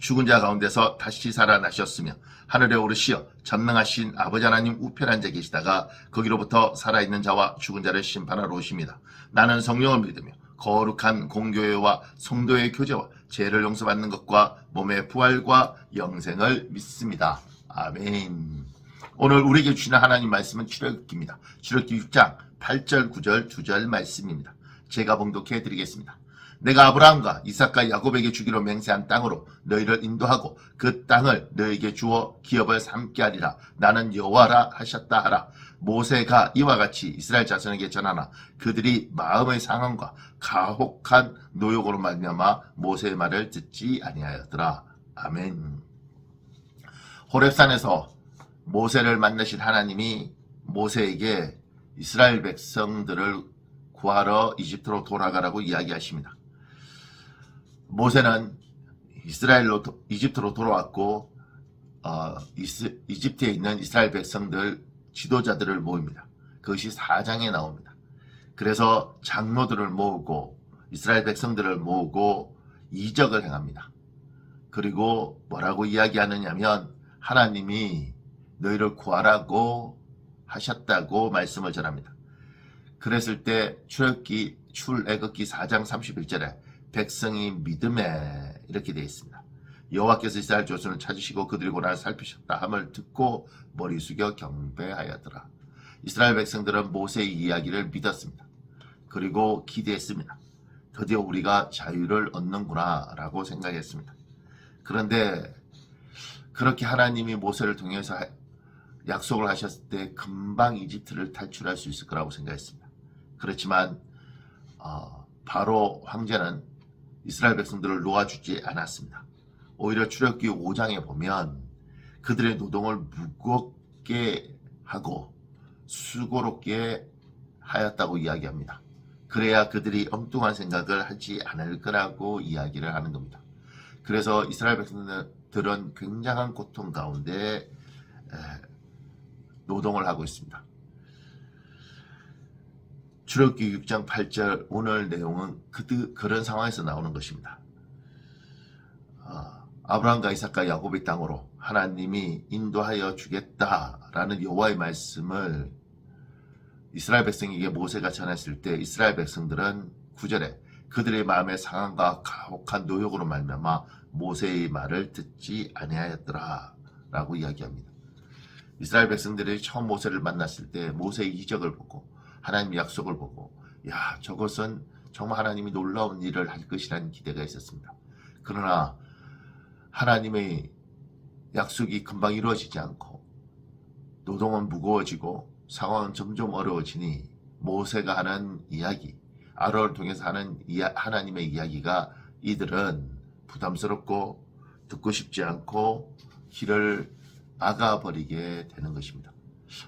죽은 자 가운데서 다시 살아나셨으며 하늘에 오르시어 전능하신 아버지 하나님 우편 앉아 계시다가 거기로부터 살아있는 자와 죽은 자를 심판하러 오십니다. 나는 성령을 믿으며 거룩한 공교회와 성도의 교제와 죄를 용서받는 것과 몸의 부활과 영생을 믿습니다. 아멘. 오늘 우리에게 주시는 하나님 말씀은 출애굽기입니다. 출애굽기 6장 8절 9절 2절 말씀입니다. 제가 봉독해 드리겠습니다. 내가 아브라함과 이삭과 야곱에게 주기로 맹세한 땅으로 너희를 인도하고 그 땅을 너희에게 주어 기업을 삼게 하리라. 나는 여호와라 하셨다 하라. 모세가 이와 같이 이스라엘 자손에게 전하나 그들이 마음의 상황과 가혹한 노역으로 말미암아 모세의 말을 듣지 아니하였더라. 아멘. 호렙산에서 모세를 만나신 하나님이 모세에게 이스라엘 백성들을 구하러 이집트로 돌아가라고 이야기하십니다. 모세는 이스라엘로 도- 이집트로 돌아왔고 어, 이스- 이집트에 있는 이스라엘 백성들 지도자들을 모입니다. 그것이 4장에 나옵니다. 그래서 장로들을 모으고 이스라엘 백성들을 모으고 이적을 행합니다. 그리고 뭐라고 이야기하느냐면 하나님이 너희를 구하라고 하셨다고 말씀을 전합니다. 그랬을 때 출애굽기 출애굽기 4장 31절에 백성이 믿음에 이렇게 되어 있습니다. 여호와께서 이스라엘 조선을 찾으시고 그들의 고난을 살피셨다 함을 듣고 머리 숙여 경배하였더라. 이스라엘 백성들은 모세의 이야기를 믿었습니다. 그리고 기대했습니다. 드디어 우리가 자유를 얻는구나라고 생각했습니다. 그런데 그렇게 하나님이 모세를 통해서 하- 약속을 하셨을 때 금방 이집트를 탈출할 수 있을 거라고 생각했습니다. 그렇지만 어, 바로 황제는 이스라엘 백성들을 놓아주지 않았습니다. 오히려 출애굽기 5장에 보면 그들의 노동을 무겁게 하고 수고롭게 하였다고 이야기합니다. 그래야 그들이 엉뚱한 생각을 하지 않을 거라고 이야기를 하는 겁니다. 그래서 이스라엘 백성들은 굉장한 고통 가운데 에, 노동을 하고 있습니다. 출애굽기 6장 8절 오늘 내용은 그, 그런 상황에서 나오는 것입니다. 아, 아브라함과 이삭과 야곱의 땅으로 하나님이 인도하여 주겠다라는 여호와의 말씀을 이스라엘 백성에게 모세가 전했을 때 이스라엘 백성들은 구절에 그들의 마음의 상황과 가혹한 노역으로 말미암아 모세의 말을 듣지 아니하였더라라고 이야기합니다. 이스라엘 백성들이 처음 모세를 만났을 때 모세의 이적을 보고 하나님의 약속을 보고 야 저것은 정말 하나님이 놀라운 일을 할 것이라는 기대가 있었습니다. 그러나 하나님의 약속이 금방 이루어지지 않고 노동은 무거워지고 상황은 점점 어려워지니 모세가 하는 이야기, 아론을 통해서 하는 이야- 하나님의 이야기가 이들은 부담스럽고 듣고 싶지 않고 길을 막아버리게 되는 것입니다.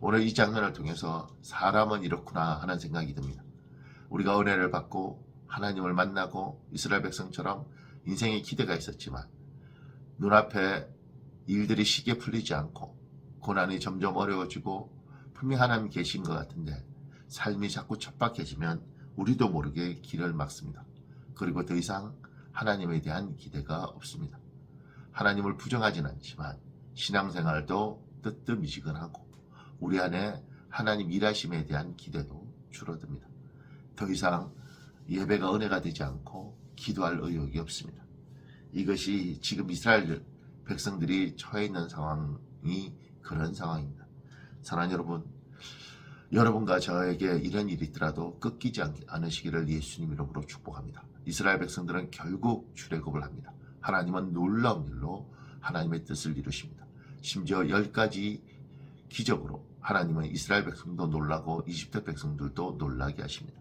오늘 이 장면을 통해서 사람은 이렇구나 하는 생각이 듭니다. 우리가 은혜를 받고 하나님을 만나고 이스라엘 백성처럼 인생에 기대가 있었지만 눈앞에 일들이 쉽게 풀리지 않고 고난이 점점 어려워지고 분명 하나님 계신 것 같은데 삶이 자꾸 척박해지면 우리도 모르게 길을 막습니다. 그리고 더 이상 하나님에 대한 기대가 없습니다. 하나님을 부정하진 않지만 신앙생활도 뜨뜻미지근하고 우리 안에 하나님 일하심에 대한 기대도 줄어듭니다. 더 이상 예배가 은혜가 되지 않고 기도할 의욕이 없습니다. 이것이 지금 이스라엘 백성들이 처해 있는 상황이 그런 상황입니다. 사랑하는 여러분, 여러분과 저에게 이런 일이 있더라도 꺾이지 않- 않으시기를 예수님 이름으로 축복합니다. 이스라엘 백성들은 결국 출애굽을 합니다. 하나님은 놀라운 일로 하나님의 뜻을 이루십니다. 심지어 열 가지 기적으로 하나님은 이스라엘 백성도 놀라고 이집트 백성들도 놀라게 하십니다.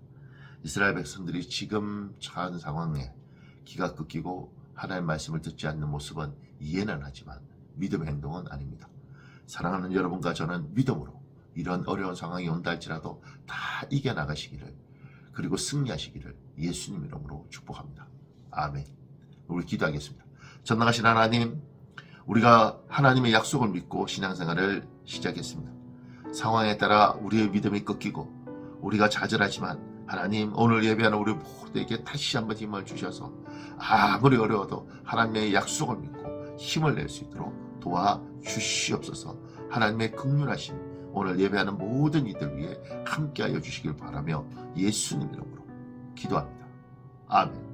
이스라엘 백성들이 지금 처한 상황에 기가 끊기고 하나님의 말씀을 듣지 않는 모습은 이해는 하지만 믿음의 행동은 아닙니다. 사랑하는 여러분과 저는 믿음으로 이런 어려운 상황이 온다 할지라도 다 이겨나가시기를 그리고 승리하시기를 예수님 이름으로 축복합니다. 아멘. 우리 기도하겠습니다. 전능하신 하나님, 우리가 하나님의 약속을 믿고 신앙생활을 시작했습니다. 상황에 따라 우리의 믿음이 꺾이고 우리가 좌절하지만 하나님 오늘 예배하는 우리 모두에게 다시 한번 힘을 주셔서 아무리 어려워도 하나님의 약속을 믿고 힘을 낼 수 있도록 도와 주시옵소서. 하나님의 극률하심 오늘 예배하는 모든 이들 위해 함께하여 주시길 바라며 예수님 이름으로 기도합니다. 아멘.